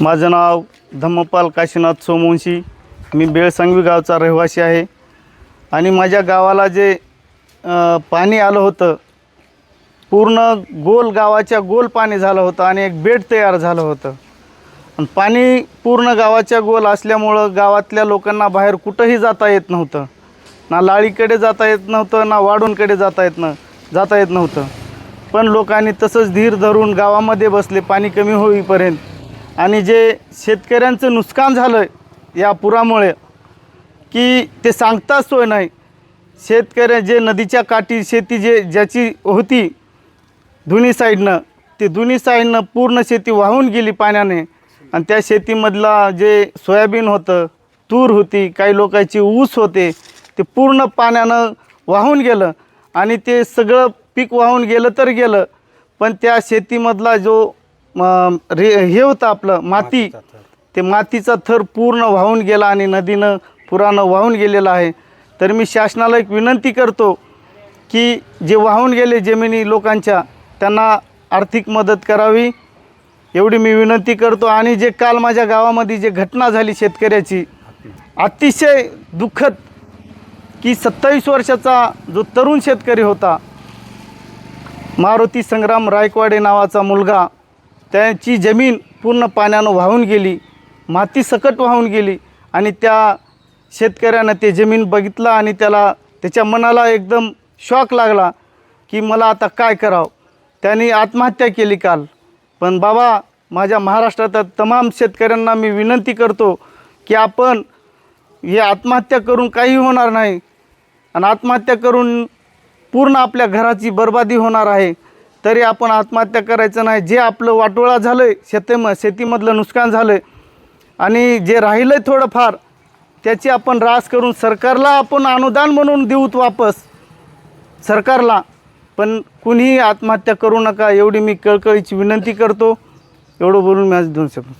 माझं नाव धम्मपाल काशीनाथ सोमवंशी. मी बेळसांगवी गावचा रहिवासी आहे. आणि माझ्या गावाला जे अ, पाणी आलं होतं पूर्ण गोल गावाच्या गोल पाणी झालं होतं आणि एक बेड तयार झालं होतं. आणि पाणी पूर्ण गावाच्या गोल असल्यामुळं गावातल्या लोकांना बाहेर कुठंही जाता येत नव्हतं. ना लाळीकडे जाता येत नव्हतं ना वाडूंकडे जाता येत न जाता येत नव्हतं. पण लोकांनी तसंच धीर धरून गावामध्ये बसले पाणी कमी होईपर्यंत. आणि जे शेतकऱ्यांचं नुकसान झालं या पुरामुळे की ते सांगताच सोय नाही. शेतकऱ्या जे नदीच्या काठी शेती जे ज्याची होती दोन्ही साईडनं ते दोन्ही साईडनं पूर्ण शेती वाहून गेली पाण्याने. आणि त्या शेतीमधला जे सोयाबीन होतं तूर होती काही लोकांची ऊस होते ते पूर्ण पाण्यानं वाहून गेलं. आणि ते सगळं पीक वाहून गेलं तर गेलं. पण त्या शेतीमधला जो रे हे होतं आपलं माती ते मातीचा थर पूर्ण वाहून गेला आणि नदीनं पुरानं वाहून गेलेलं आहे. तर मी शासनाला एक विनंती करतो की जे वाहून गेले जमिनी लोकांच्या त्यांना आर्थिक मदत करावी. एवढी मी विनंती करतो. आणि जे काल माझ्या गावामध्ये जे घटना झाली शेतकऱ्याची अतिशय दुःखद की सत्तावीस वर्षाचा जो तरुण शेतकरी होता मारुती संग्राम रायकवाडे नावाचा मुलगा. त्याची जमीन पूर्ण पाण्यानं वाहून गेली. माती सकट वाहून गेली आणि त्या शेतकऱ्यानं ते जमीन बघितलं आणि त्याला त्याच्या मनाला एकदम शॉक लागला की मला आता काय करावं? त्यांनी आत्महत्या केली काल. पण बाबा माझ्या महाराष्ट्रात तमाम शेतकऱ्यांना मी विनंती करतो की आपण हे आत्महत्या करून काही होणार नाही. आणि आत्महत्या करून पूर्ण आपल्या घराची बर्बादी होणार आहे. तरी आपण आत्महत्या करायचं नाही. जे आपलं वाटोळा झालं आहे शेतीम शेतीमधलं नुकसान झालं आहे आणि जे राहिलं आहे थोडंफार त्याची आपण रास करून सरकारला आपण अनुदान म्हणून देऊत वापस. सरकारला. पण कुणीही आत्महत्या करू नका. एवढी मी कळकळीची विनंती करतो. एवढं बोलून मी आज दोन शब्द